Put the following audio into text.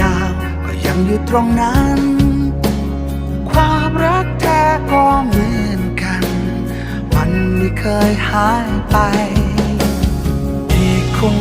ดาว ก็ยังอยู่ตรงนั้น ความรักแท้ก็เหมือนกันมันไม่เคยหายไป ที่คง